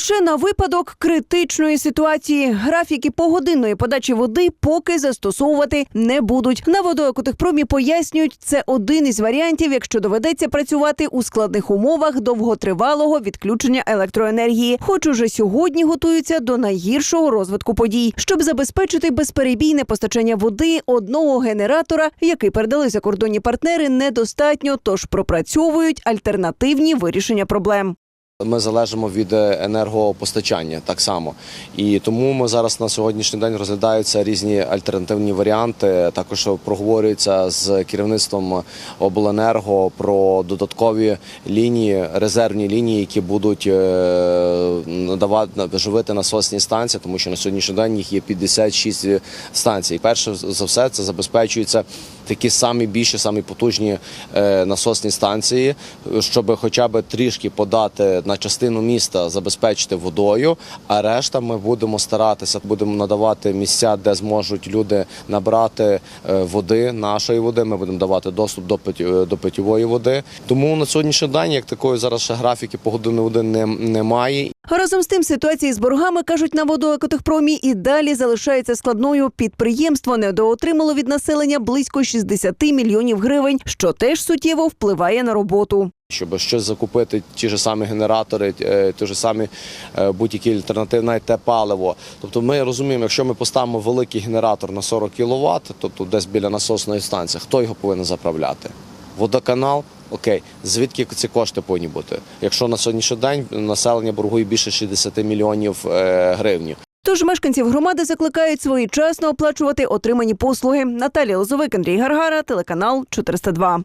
Лише на випадок критичної ситуації графіки погодинної подачі води поки застосовувати не будуть. На водоекотехпромі пояснюють, це один із варіантів, якщо доведеться працювати у складних умовах довготривалого відключення електроенергії. Хоч уже сьогодні готуються до найгіршого розвитку подій, щоб забезпечити безперебійне постачання води одного генератора, який передали закордонні партнери, недостатньо, тож пропрацьовують альтернативні вирішення проблем. Ми залежимо від е, енергопостачання так само. І тому ми зараз на сьогоднішній день розглядаються різні альтернативні варіанти. Також проговорюється з керівництвом обленерго про додаткові лінії, резервні лінії, які будуть е, надавати живити насосні станції, тому що на сьогоднішній день їх є 56 станцій. Перше за все це забезпечується такі самі більші, самі потужні е, насосні станції, щоб хоча б трішки подати на частину міста, забезпечити водою. А решта ми будемо старатися, будемо надавати місця, де зможуть люди набрати е, води, нашої води. Ми будемо давати доступ до пить- до питьової води. Тому на сьогоднішній день, як такої зараз ще графіки погодинної води не, немає. Разом з тим, ситуація з боргами кажуть на водоекотехпромі і далі залишається складною. Підприємство недоотримало від населення близько 60 мільйонів гривень, що теж суттєво впливає на роботу. Щоб щось закупити, ті ж самі генератори, е, ті ж самі е, будь-які альтернативні, навіть те паливо. Тобто ми розуміємо, якщо ми поставимо великий генератор на 40 кВт, тобто десь біля насосної станції, хто його повинен заправляти? Водоканал? Окей, звідки ці кошти повинні бути? Якщо на сьогоднішній день населення боргує більше 60 мільйонів е, гривень. Тож мешканців громади закликають своєчасно оплачувати отримані послуги. Наталія Лозовик, Андрій Гаргара, телеканал 402.